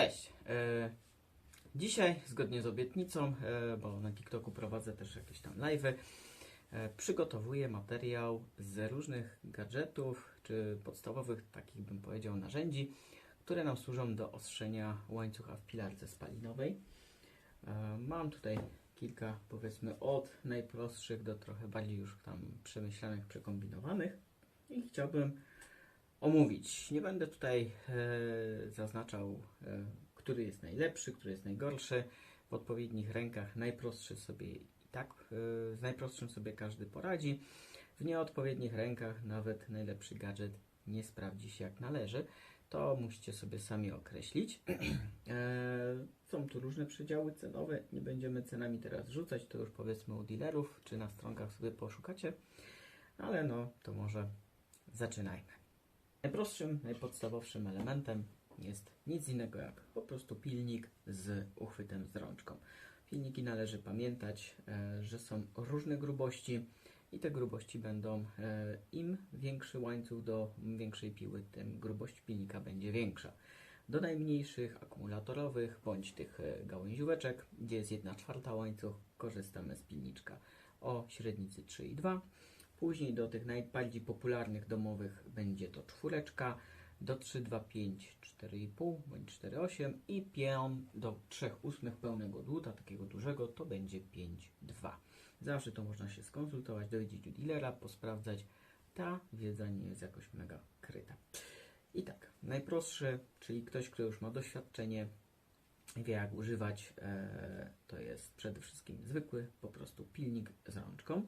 Cześć. E, Dzisiaj, zgodnie z obietnicą, e, bo na TikToku prowadzę też jakieś tam live'y, e, przygotowuję materiał z różnych gadżetów, czy podstawowych, takich bym powiedział, narzędzi, które nam służą do ostrzenia łańcucha w pilarce spalinowej. Mam tutaj kilka, powiedzmy, od najprostszych do trochę bardziej już tam przemyślanych, przekombinowanych i chciałbym omówić. Nie będę tutaj e, zaznaczał, e, który jest najlepszy, który jest najgorszy. W odpowiednich rękach najprostszy sobie i tak, e, z najprostszym sobie każdy poradzi. W nieodpowiednich rękach nawet najlepszy gadżet nie sprawdzi się jak należy. To musicie sobie sami określić. E, Są tu różne przedziały cenowe. Nie będziemy cenami teraz rzucać, to już powiedzmy u dealerów, czy na stronkach sobie poszukacie. Ale no, to może zaczynajmy. Najprostszym, najpodstawowszym elementem jest nic innego jak po prostu pilnik z uchwytem z rączką. Pilniki należy pamiętać, e, że są różne grubości i te grubości będą, e, im większy łańcuch do większej piły, tym grubość pilnika będzie większa. Do najmniejszych akumulatorowych bądź tych e, gałęzióweczek, gdzie jest 1 czwarta łańcuch, korzystamy z pilniczka o średnicy 3,2. Później do tych najbardziej popularnych domowych będzie to czwóreczka, do 3,25 4,5 bądź 4,8 i pion do 3,8 pełnego dłuta, takiego dużego, to będzie 5,2. Zawsze to można się skonsultować, dowiedzieć u dealera, posprawdzać. Ta wiedza nie jest jakoś mega kryta. I tak, najprostszy, czyli ktoś, kto już ma doświadczenie, wie jak używać, e, to jest przede wszystkim zwykły, po prostu pilnik z rączką.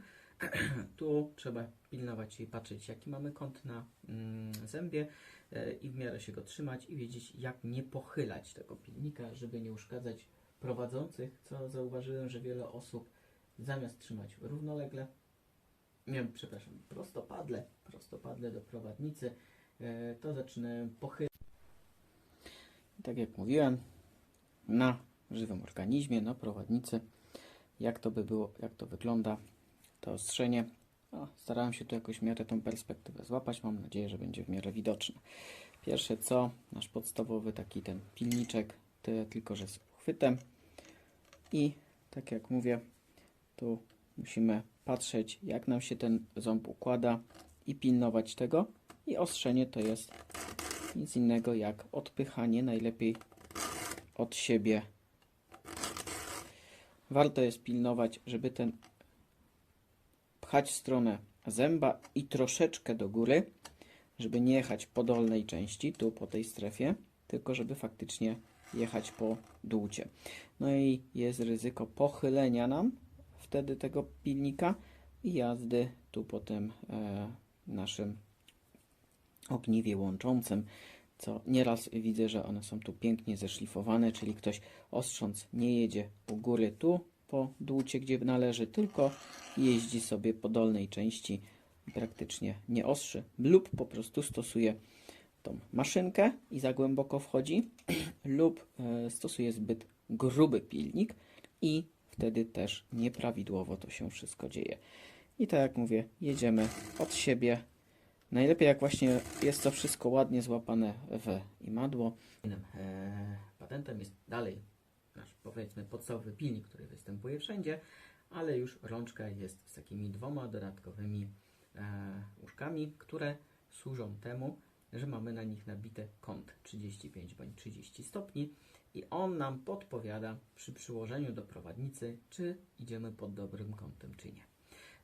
tu trzeba pilnować i patrzeć, jaki mamy kąt na mm, zębie e, i w miarę się go trzymać i wiedzieć, jak nie pochylać tego pilnika, żeby nie uszkadzać prowadzących, co zauważyłem, że wiele osób zamiast trzymać równolegle, nie przepraszam, prostopadle, prostopadle do prowadnicy, e, to zaczynają pochylać. Tak jak mówiłem, na żywym organizmie, na prowadnicy, jak to by było, jak to wygląda, to ostrzenie. O, starałem się tu jakoś w miarę tą perspektywę złapać. Mam nadzieję, że będzie w miarę widoczne. Pierwsze co, nasz podstawowy taki ten pilniczek, tyle tylko, że z uchwytem. I tak jak mówię, tu musimy patrzeć, jak nam się ten ząb układa i pilnować tego. I ostrzenie to jest nic innego jak odpychanie najlepiej od siebie. Warto jest pilnować, żeby ten pchać w stronę zęba i troszeczkę do góry, żeby nie jechać po dolnej części, tu po tej strefie, tylko żeby faktycznie jechać po dłucie. No i jest ryzyko pochylenia nam wtedy tego pilnika i jazdy tu po tym e, naszym ogniwie łączącym, co nieraz widzę, że one są tu pięknie zeszlifowane, czyli ktoś ostrząc nie jedzie u góry tu po dłucie, gdzie należy, tylko jeździ sobie po dolnej części praktycznie nie ostrzy lub po prostu stosuje tą maszynkę i za głęboko wchodzi lub e, stosuje zbyt gruby pilnik i wtedy też nieprawidłowo to się wszystko dzieje. I tak jak mówię, jedziemy od siebie. Najlepiej jak właśnie jest to wszystko ładnie złapane w imadło. E, patentem jest dalej nasz powiedzmy podstawowy pilnik, który występuje wszędzie, ale już rączka jest z takimi dwoma dodatkowymi e, które służą temu, że mamy na nich nabite kąt 35 bądź 30 stopni i on nam podpowiada przy przyłożeniu do prowadnicy, czy idziemy pod dobrym kątem, czy nie.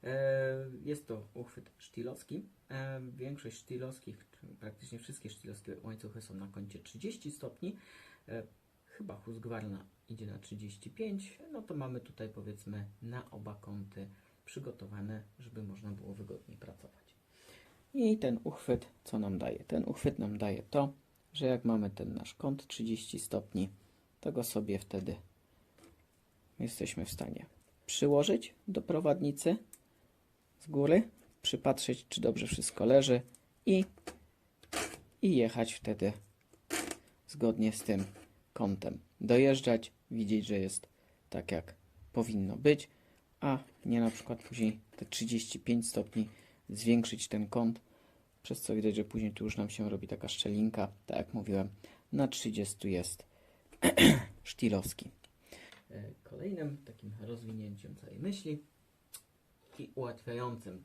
E, Jest to uchwyt sztilowski. E, Większość sztilowskich, praktycznie wszystkie sztilowskie łańcuchy są na kącie 30 stopni. E, Chyba Husqvarna idzie na 35. No to mamy tutaj powiedzmy na oba kąty przygotowane, żeby można było wygodniej pracować. I ten uchwyt co nam daje? Ten uchwyt nam daje to, że jak mamy ten nasz kąt 30 stopni, to go sobie wtedy jesteśmy w stanie przyłożyć do prowadnicy z góry, przypatrzeć, czy dobrze wszystko leży i, i jechać wtedy zgodnie z tym kątem. Dojeżdżać, widzieć, że jest tak, jak powinno być, a nie na przykład później te 35 stopni zwiększyć ten kąt, przez co widać, że później tu już nam się robi taka szczelinka, tak jak mówiłem, na 30 jest sztilowski. E, Kolejnym takim rozwinięciem całej myśli i ułatwiającym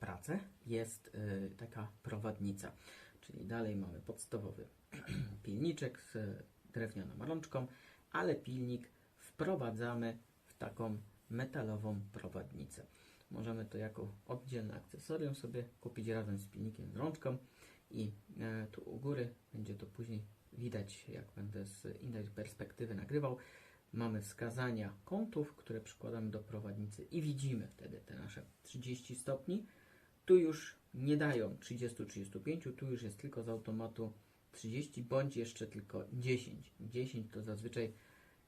pracę jest e, taka prowadnica. Czyli dalej mamy podstawowy pilniczek z drewnianą rączką, ale pilnik wprowadzamy w taką metalową prowadnicę. Możemy to jako oddzielne akcesorium sobie kupić razem z pilnikiem z rączką i e, tu u góry będzie to później widać, jak będę z innej perspektywy nagrywał. Mamy wskazania kątów, które przykładamy do prowadnicy i widzimy wtedy te nasze 30 stopni. Tu już nie dają 30-35, tu już jest tylko z automatu 30 bądź jeszcze tylko 10. 10 to zazwyczaj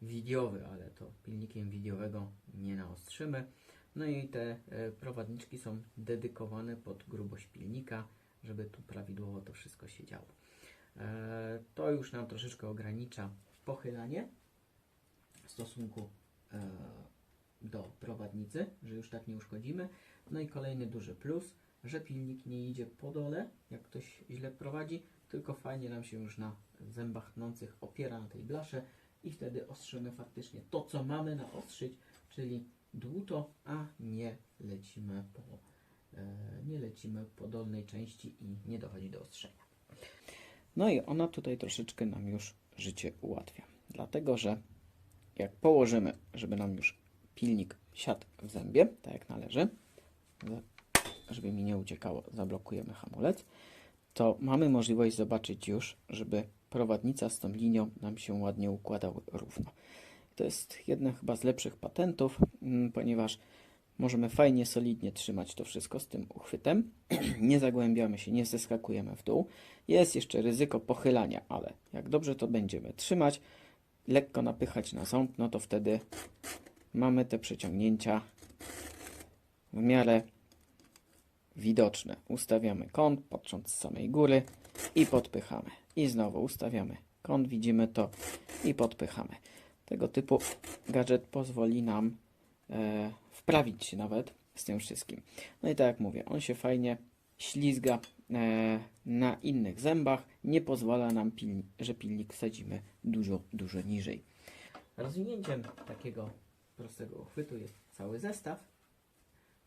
widiowy, ale to pilnikiem widiowego nie naostrzymy. No i te e, prowadniczki są dedykowane pod grubość pilnika, żeby tu prawidłowo to wszystko się działo. E, To już nam troszeczkę ogranicza pochylanie w stosunku e, do prowadnicy, że już tak nie uszkodzimy. No i kolejny duży plus, że pilnik nie idzie po dole, jak ktoś źle prowadzi, tylko fajnie nam się już na zębach tnących opiera na tej blasze i wtedy ostrzymy faktycznie to, co mamy naostrzyć, czyli dłuto, a nie lecimy po, e, nie lecimy po dolnej części i nie dochodzi do ostrzenia. No i ona tutaj troszeczkę nam już życie ułatwia. Dlatego, że jak położymy, żeby nam już pilnik siadł w zębie, tak jak należy, żeby mi nie uciekało, zablokujemy hamulec, to mamy możliwość zobaczyć już, żeby prowadnica z tą linią nam się ładnie układały równo. To jest jedna chyba z lepszych patentów, mm, ponieważ możemy fajnie, solidnie trzymać to wszystko z tym uchwytem. nie zagłębiamy się, nie zeskakujemy w dół. Jest jeszcze ryzyko pochylania, ale jak dobrze to będziemy trzymać, lekko napychać na ząb, no to wtedy mamy te przeciągnięcia w miarę widoczne. Ustawiamy kąt, patrząc z samej góry i podpychamy. I znowu ustawiamy kąt, widzimy to i podpychamy. Tego typu gadżet pozwoli nam e, wprawić się nawet z tym wszystkim. No i tak jak mówię, on się fajnie ślizga e, na innych zębach, nie pozwala nam, pilni- że pilnik wsadzimy dużo, dużo niżej. Rozwinięciem takiego prostego uchwytu jest cały zestaw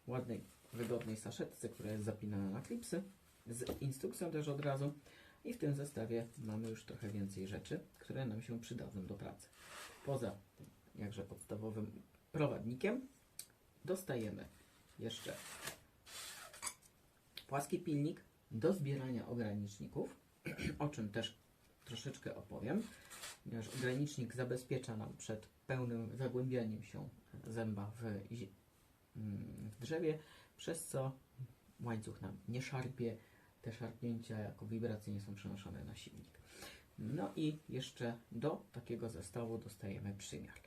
ładnej, wygodnej saszetce, która jest zapinana na klipsy, z instrukcją też od razu. I w tym zestawie mamy już trochę więcej rzeczy, które nam się przydadzą do pracy. Poza jakże podstawowym prowadnikiem dostajemy jeszcze płaski pilnik do zbierania ograniczników, o czym też troszeczkę opowiem, ponieważ ogranicznik zabezpiecza nam przed pełnym zagłębianiem się zęba w, mm, w drzewie, przez co łańcuch nam nie szarpie, te szarpnięcia jako wibracje nie są przenoszone na silnik. No i jeszcze do takiego zestawu dostajemy przymiar.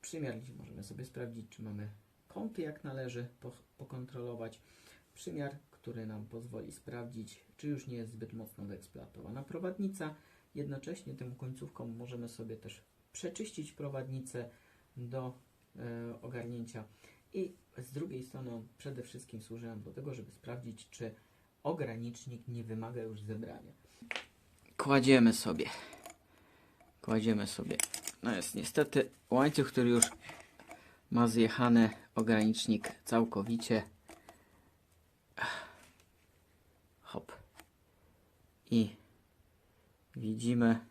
Przymiar, gdzie możemy sobie sprawdzić, czy mamy kąty jak należy, po, pokontrolować. Przymiar, który nam pozwoli sprawdzić, czy już nie jest zbyt mocno wyeksploatowana prowadnica. Jednocześnie tym końcówką możemy sobie też przeczyścić prowadnicę do e, ogarnięcia. I z drugiej strony on przede wszystkim służy nam do tego, żeby sprawdzić, czy ogranicznik nie wymaga już zebrania. Kładziemy sobie. Kładziemy sobie. No jest niestety łańcuch, który już ma zjechany ogranicznik całkowicie. Hop. I widzimy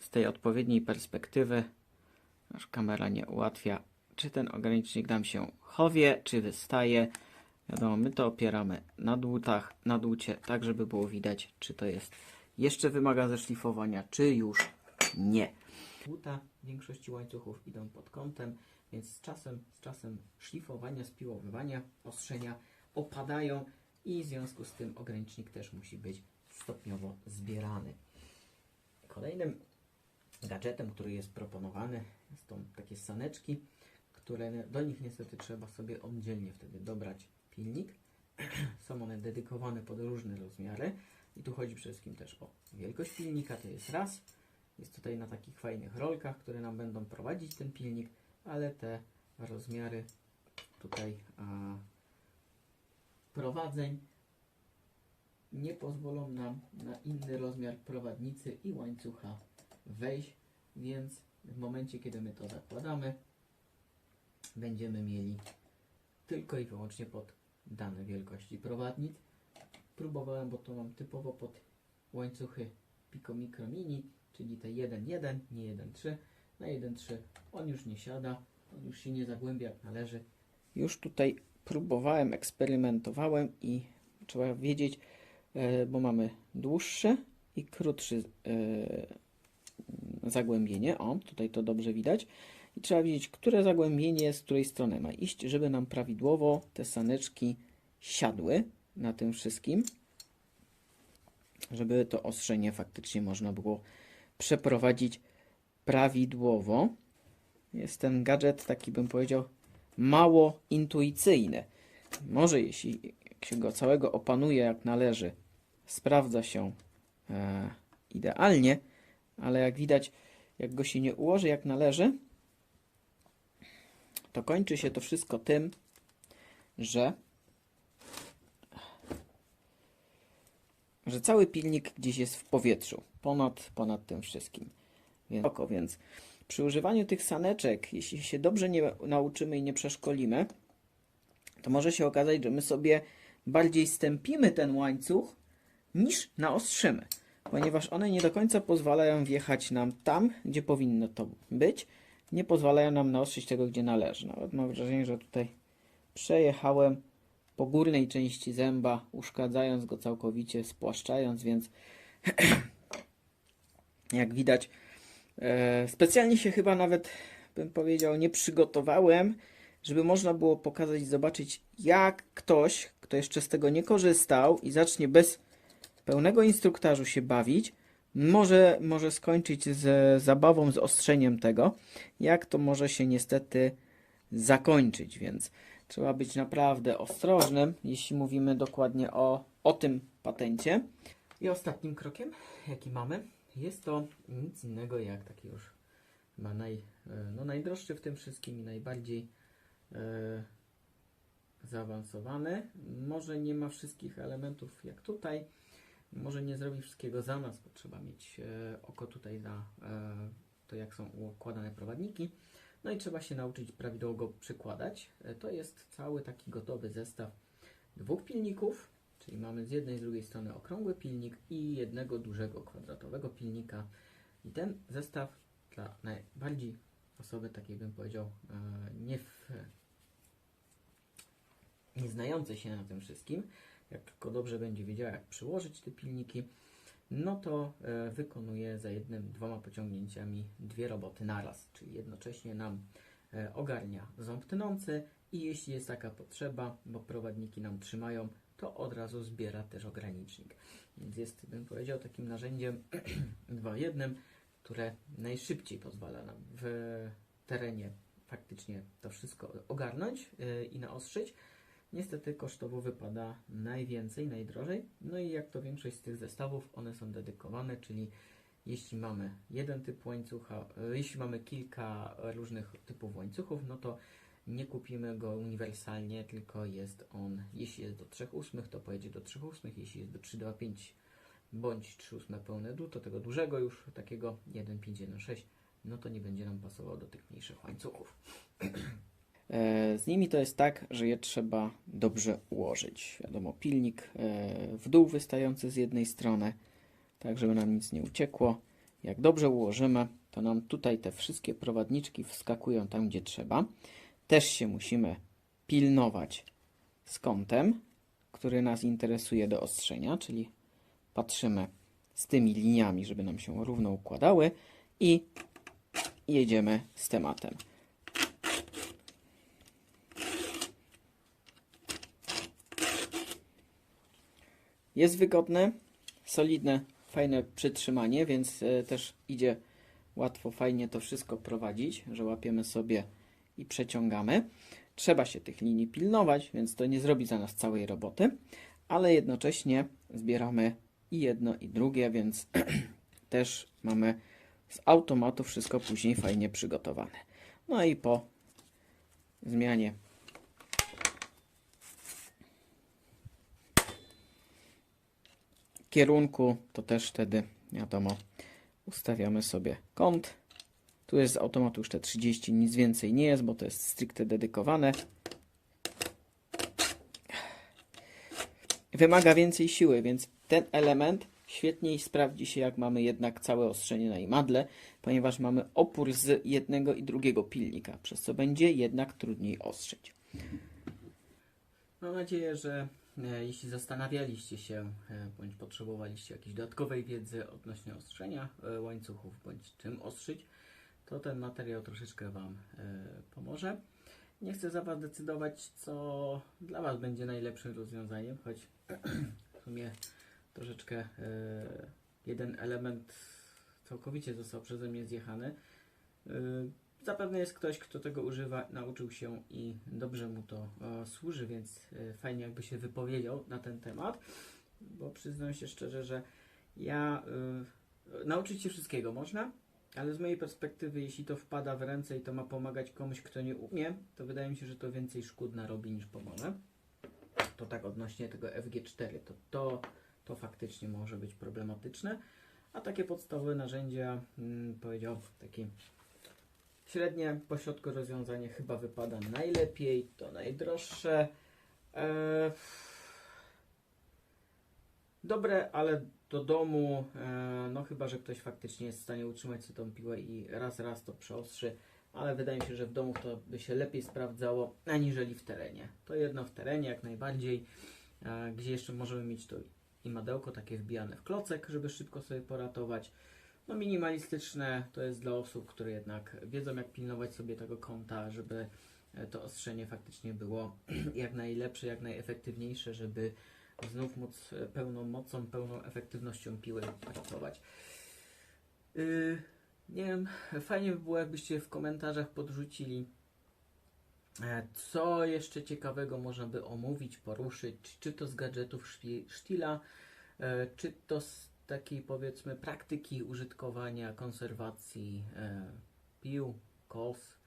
z tej odpowiedniej perspektywy, aż kamera nie ułatwia, czy ten ogranicznik nam się chowie, czy wystaje. Wiadomo, my to opieramy na dłutach, na dłucie, tak żeby było widać, czy to jest jeszcze wymaga zeszlifowania, czy już nie. Dłuta w większości łańcuchów idą pod kątem, więc z czasem, z czasem szlifowania, spiłowywania, ostrzenia opadają i w związku z tym ogranicznik też musi być stopniowo zbierany. Kolejnym gadżetem, który jest proponowany, są takie saneczki, które do nich niestety trzeba sobie oddzielnie wtedy dobrać pilnik. Są one dedykowane pod różne rozmiary i tu chodzi przede wszystkim też o wielkość pilnika, to jest raz. Jest tutaj na takich fajnych rolkach, które nam będą prowadzić ten pilnik, ale te rozmiary tutaj a, prowadzeń nie pozwolą nam na inny rozmiar prowadnicy i łańcucha wejść, więc w momencie, kiedy my to zakładamy, będziemy mieli tylko i wyłącznie pod dane wielkości prowadnic. Próbowałem, bo to mam typowo pod łańcuchy Pico Micro Mini, czyli te 1.1, nie 1.3. Na 1.3 on już nie siada, on już się nie zagłębia jak należy. Już tutaj próbowałem, eksperymentowałem i trzeba wiedzieć, e, bo mamy dłuższe i krótszy e, zagłębienie. O, tutaj to dobrze widać. I trzeba wiedzieć, które zagłębienie z której strony ma iść, żeby nam prawidłowo te saneczki siadły na tym wszystkim. Żeby to ostrzenie faktycznie można było przeprowadzić prawidłowo. Jest ten gadżet taki, bym powiedział, mało intuicyjny. Może jeśli się go całego opanuje jak należy, sprawdza się e, idealnie, ale jak widać, jak go się nie ułoży jak należy, to kończy się to wszystko tym, że że cały pilnik gdzieś jest w powietrzu, ponad, ponad tym wszystkim. Więc, oko, więc przy używaniu tych saneczek, jeśli się dobrze nie nauczymy i nie przeszkolimy, to może się okazać, że my sobie bardziej stępimy ten łańcuch, niż naostrzymy, ponieważ one nie do końca pozwalają wjechać nam tam, gdzie powinno to być, nie pozwalają nam naostrzyć tego, gdzie należy. Nawet mam wrażenie, że tutaj przejechałem po górnej części zęba, uszkadzając go całkowicie, spłaszczając, więc jak widać, e, specjalnie się chyba nawet, bym powiedział, nie przygotowałem, żeby można było pokazać i zobaczyć, jak ktoś, kto jeszcze z tego nie korzystał i zacznie bez pełnego instruktażu się bawić, może, może skończyć z zabawą, z ostrzeniem tego, jak to może się niestety zakończyć, więc trzeba być naprawdę ostrożnym, jeśli mówimy dokładnie o, o tym patencie. I ostatnim krokiem, jaki mamy, jest to nic innego jak taki już chyba naj, e, no najdroższy w tym wszystkim i najbardziej e, zaawansowany. Może nie ma wszystkich elementów jak tutaj, może nie zrobi wszystkiego za nas, bo trzeba mieć e, oko tutaj na e, to, jak są układane prowadniki. No i trzeba się nauczyć prawidłowo przykładać. E, to jest cały taki gotowy zestaw dwóch pilników, czyli mamy z jednej i z drugiej strony okrągły pilnik i jednego dużego kwadratowego pilnika. I ten zestaw dla najbardziej osoby takiej bym powiedział nie, w, nie znającej się na tym wszystkim, jak tylko dobrze będzie wiedziała jak przyłożyć te pilniki, no to e, wykonuje za jednym, dwoma pociągnięciami dwie roboty naraz, czyli jednocześnie nam e, ogarnia ząb tnący i jeśli jest taka potrzeba, bo prowadniki nam trzymają, to od razu zbiera też ogranicznik. Więc jest, bym powiedział, takim narzędziem dwa w jednym, które najszybciej pozwala nam w terenie faktycznie to wszystko ogarnąć e, i naostrzyć. Niestety kosztowo wypada najwięcej, najdrożej. No i jak to większość z tych zestawów, one są dedykowane, czyli jeśli mamy jeden typ łańcucha, e, jeśli mamy kilka różnych typów łańcuchów, no to nie kupimy go uniwersalnie, tylko jest on, jeśli jest do 3 ósmych, to pojedzie do 3 ósmych, jeśli jest do 3, 2, 5 bądź 3 ósme pełne dół, to tego dużego już, takiego 1, 5, 1, 6, no to nie będzie nam pasował do tych mniejszych łańcuchów. E, Z nimi to jest tak, że je trzeba dobrze ułożyć. Wiadomo, pilnik e, w dół wystający z jednej strony, tak żeby nam nic nie uciekło. Jak dobrze ułożymy, to nam tutaj te wszystkie prowadniczki wskakują tam, gdzie trzeba. Też się musimy pilnować z kątem, który nas interesuje do ostrzenia, czyli patrzymy z tymi liniami, żeby nam się równo układały i jedziemy z tematem. Jest wygodne, solidne, fajne przytrzymanie, więc e, też idzie łatwo, fajnie to wszystko prowadzić, że łapiemy sobie i przeciągamy. Trzeba się tych linii pilnować, więc to nie zrobi za nas całej roboty, ale jednocześnie zbieramy i jedno i drugie, więc też mamy z automatu wszystko później fajnie przygotowane. No i po zmianie kierunku, to też wtedy wiadomo, ustawiamy sobie kąt Tu jest z automatu już te 30, nic więcej nie jest, bo to jest stricte dedykowane. Wymaga więcej siły, więc ten element świetniej sprawdzi się, jak mamy jednak całe ostrzenie na imadle, ponieważ mamy opór z jednego i drugiego pilnika, przez co będzie jednak trudniej ostrzyć. Mam nadzieję, że jeśli zastanawialiście się e, bądź potrzebowaliście jakiejś dodatkowej wiedzy odnośnie ostrzenia e, łańcuchów bądź czym ostrzyć, to ten materiał troszeczkę Wam e, pomoże. Nie chcę za Was decydować, co dla Was będzie najlepszym rozwiązaniem, choć w sumie troszeczkę e, jeden element całkowicie został przeze mnie zjechany. Zapewne jest ktoś, kto tego używa, nauczył się i dobrze mu to e, służy, więc e, fajnie jakby się wypowiedział na ten temat, bo przyznam się szczerze, że ja e, nauczyć się wszystkiego można, ale z mojej perspektywy, jeśli to wpada w ręce i to ma pomagać komuś, kto nie umie, to wydaje mi się, że to więcej szkód narobi niż pomoże. To tak odnośnie tego FG4, to to, to faktycznie może być problematyczne, a takie podstawowe narzędzia, mm, powiedział taki Średnie pośrodku rozwiązanie chyba wypada najlepiej, to najdroższe. E, dobre, ale do domu, e, no chyba, że ktoś faktycznie jest w stanie utrzymać sobie tą piłę i raz, raz to przeostrzy, ale wydaje mi się, że w domu to by się lepiej sprawdzało, aniżeli w terenie. To jedno w terenie jak najbardziej, e, gdzie jeszcze możemy mieć to i madełko takie wbijane w klocek, żeby szybko sobie poratować. No minimalistyczne to jest dla osób, które jednak wiedzą jak pilnować sobie tego kąta, żeby e, to ostrzenie faktycznie było jak najlepsze, jak najefektywniejsze, żeby znów móc e, pełną mocą, pełną efektywnością piły pracować. Yy, nie wiem, fajnie by było jakbyście w komentarzach podrzucili e, co jeszcze ciekawego można by omówić, poruszyć, czy to z gadżetów sztila, czy to z takiej powiedzmy praktyki użytkowania, konserwacji e, pił, kos.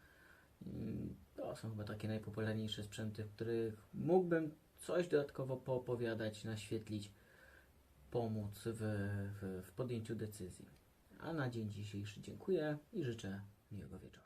Mm, To są chyba takie najpopularniejsze sprzęty, w których mógłbym coś dodatkowo poopowiadać, naświetlić, pomóc w, w, w podjęciu decyzji. A na dzień dzisiejszy dziękuję i życzę miłego wieczoru.